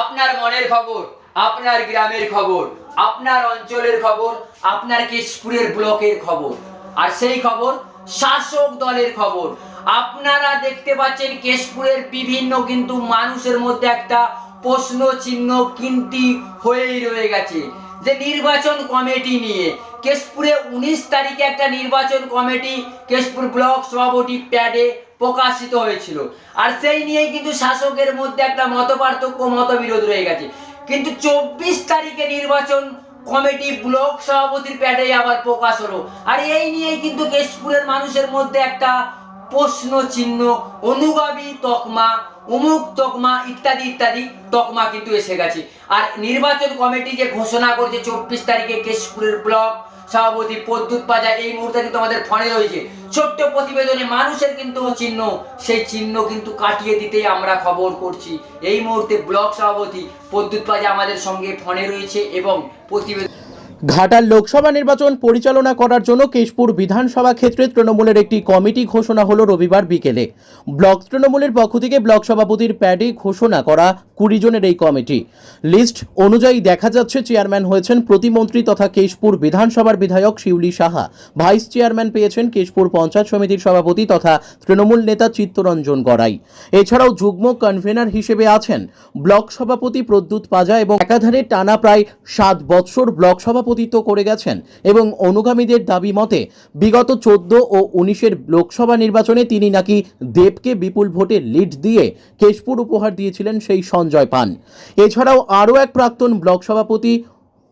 আপনার মনের খবর, আপনার গ্রামের খবর, আপনার অঞ্চলের খবর, আপনার কেশপুরের ব্লকের খবর? আর সেই খবর, শাসক দলের খবর। আপনারা দেখতে পাচ্ছেন কেশপুরের বিভিন্ন কিন্তু মানুষের মধ্যে একটা প্রশ্ন চিহ্ন কিন্তি হয়েই রয়ে গেছে। যে নির্বাচন কমিটি নিয়ে, কেশপুরে উনিশ তারিখে একটা নির্বাচন কমিটি, কেশপুর ব্লক সভাপতি প্যাডে প্রকাশিত হয়েছিল। আর সেই নিয়েই কিন্তু শাসকের মধ্যে একটা মতপার্থক্য, মতবিরোধ রয়ে গেছে। কিন্তু চব্বিশ তারিখে নির্বাচন কমিটি ব্লক সভাপতির প্যাডে আবার প্রকাশ হলো। আর এই নিয়েই কিন্তু কেশপুরের মানুষের মধ্যে একটা প্রশ্ন চিহ্ন, অনুগামী তকমা অমুক তকমা ইত্যাদি ইত্যাদি তকমা কিন্তু এসে গেছে। আর নির্বাচন কমিটি যে ঘোষণা করেছে চব্বিশ তারিখে কেশপুরের ব্লক সভাপতি প্রদ্যুৎ পাজা এই মুহূর্তে কিন্তু আমাদের ফোনে রয়েছে। ছোট্ট প্রতিবেদনে মানুষের কিন্তু চিহ্ন, সেই চিহ্ন কিন্তু কাটিয়ে দিতেই আমরা খবর করছি। এই মুহূর্তে ব্লক সভাপতি প্রদ্যুৎ পাজা আমাদের সঙ্গে ফোনে রয়েছে এবং প্রতিবেদন ঘাটাল লোকসভা নির্বাচন পরিচালনা করার জন্য কেশপুর বিধানসভা ক্ষেত্রে তৃণমূলের একটি কমিটি ঘোষণা হলো রবিবার বিকেলে। ব্লক তৃণমূলের পক্ষ থেকে ব্লক সভাপতির প্যাডে ঘোষণা করা কুড়ি জনের এই কমিটি। লিস্ট অনুযায়ী দেখা যাচ্ছে চেয়ারম্যান হয়েছেন প্রতিমন্ত্রী তথা কেশপুর বিধানসভার বিধায়ক শিউলি সাহা। ভাইস চেয়ারম্যান পেয়েছেন কেশপুর পঞ্চায়েত সমিতির সভাপতি তথা তৃণমূল নেতা চিত্তরঞ্জন গড়াই। এছাড়াও যুগ্ম কনভেনার হিসেবে আছেন ব্লক সভাপতি প্রদ্যুৎ পাজা এবং একাধারে টানা প্রায় সাত বৎসর ব্লক সভাপতিত্ব করে গেছেন এবং অনুগামীদের দাবি মতে বিগত চোদ্দ ও উনিশের লোকসভা নির্বাচনে তিনি নাকি দেবকে বিপুল ভোটে লিড দিয়ে কেশপুর উপহার দিয়েছিলেন সেই সঞ্জয় পান। এছাড়াও আরও এক প্রাক্তন ব্লক সভাপতি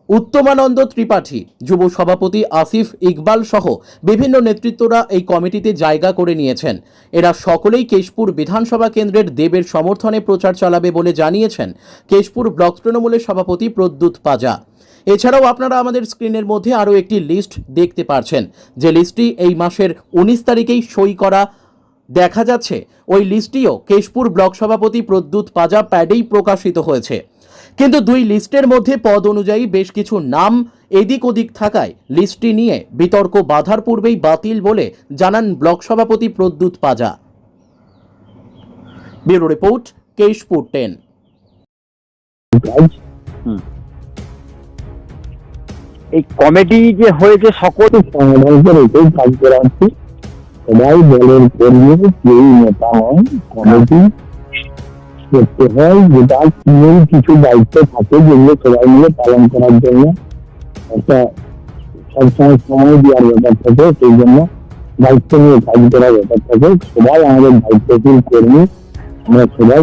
উত্তমানন্দ ত্রিপাঠী, যুব সভাপতি আসিফ ইকবাল সহ বিভিন্ন নেতৃত্বরা এই কমিটিতে জায়গা করে নিয়েছেন। এরা সকলেই কেশপুর বিধানসভা কেন্দ্রের দেবের সমর্থনে প্রচার চালাবে বলে জানিয়েছেন কেশপুর ব্লক তৃণমূলের সভাপতি প্রদ্যুৎ পাজা। এছাড়াও আপনারা আমাদের স্ক্রিনের মধ্যে আরও একটি লিস্ট দেখতে পারছেন। যে লিস্টটি এই মাসের উনিশ তারিখেই সই করা দেখা যাচ্ছে। ওই লিস্টটিও কেশপুর ব্লক সভাপতি প্রদ্যুৎ পাজা প্যাডেই প্রকাশিত হয়েছে। কিন্তু দুই লিস্টের মধ্যে পদ অনুযায়ী বেশ কিছু নাম এদিক ওদিক থাকায় লিস্টটি নিয়ে বিতর্ক বাধার পূর্বেই বাতিল বলে জানান ব্লক সভাপতি Pradyut Paja. Bureau report, Keshpur ten. এই কমেডি যে হয়েছে সকল এটাই কাজ করা হচ্ছে সবাই দলের কর্মী কেউ নেতা নয় কমিটি করতে হয়, যেটা কেউ কিছু দায়িত্ব থাকে যেগুলো সবাই মিলে পালন করার জন্য। একটা সবসময় সময় দেওয়ার ব্যাপার থাকে, সেই জন্য দায়িত্ব নিয়ে কাজ করার ব্যাপার থাকে। সবাই আমাদের দায়িত্বশীল কর্মী, আমরা সবাই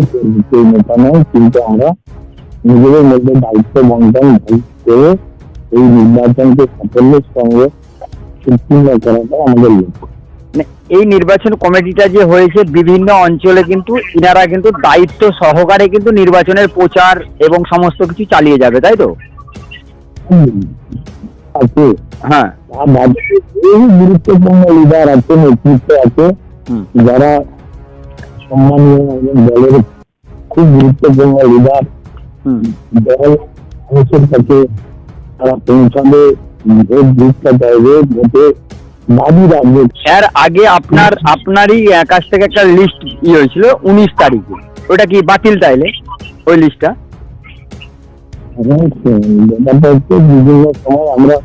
কেউ নেতা নয় কিন্তু আমরা নিজেদের মধ্যে দায়িত্ব বন্টন করে এই নির্বাচনকে সাফল্যের সঙ্গে উত্তীর্ণ করাটা আমাদের লক্ষ্য। মানে এই নির্বাচন কমিটিটা যে হয়েছে বিভিন্ন অঞ্চলে কিন্তু ইনারা কিন্তু দায়িত্ব সহকারে কিন্তু নির্বাচনের প্রচার এবং সমস্ত কিছু চালিয়ে যাবে তাই তো? আছে হ্যাঁ। এই গুরুত্বপূর্ণ লিডার আছে নেতৃত্ব আছে যারা সম্মানীয় দলের খুব গুরুত্বপূর্ণ লিডার দল মানুষের কাছে তারা পৌঁছাবে ভোট চাইবে ভোটে দাবি রাখবে। এর আগে আপনার আপনারই কাছ থেকে একটা লিস্ট ই হয়েছিল উনিশ তারিখে। ওটা কি বাতিল তাইলে ওই লিস্টটা ব্যাপারটা হচ্ছে বিভিন্ন সময় আমরা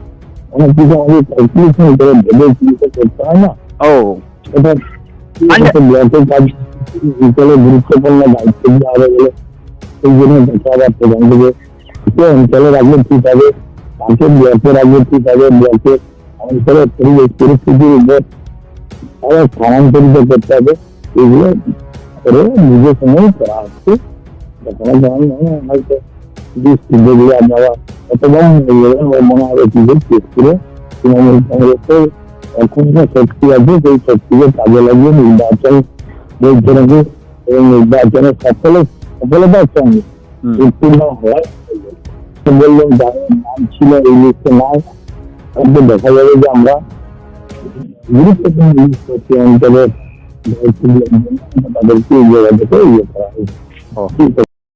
অনেক কিছু আমাদের ক্যালকুলেশন করে ভেবে চিন্তা করতে হয় না। ও। এটা আচ্ছা। ব্লকের কাজ অঞ্চলে গুরুত্বপূর্ণ দায়িত্ব দেওয়া হবে বলে সেই জন্য দেখা যাচ্ছে অঞ্চলে রাখলে ঠিক হবে। তাকে ব্লকে রাখলে ঠিক হবে ব্লকের অঞ্চলের পরিবেশ পরিস্থিতির উপর আরও স্থানান্তরিত করতে হবে এগুলো করে নিজের সময় করা হচ্ছে কখনো যেমন মনে হয় হয়তো যেগুলো আপনারা অথবা মনে হবে কি যে শেষ করে তৃণমূল কংগ্রেসের এখন যে শক্তি আছে সেই শক্তিকে কাজে লাগিয়ে নির্বাচন বৈঠকে এবং নির্বাচনের সফল সফলতার সঙ্গে হুম। উত্তীর্ণ হয় তো বললাম যাদের নাম ছিল এই লিস্টে নাই। তাদের দেখা যাবে যে আমরা গুরুত্বপূর্ণ লিস্ট হচ্ছে অঞ্চলের দায়িত্ব দিয়ে তাদেরকে যোগাযোগে ইয়ে করা হয়েছে।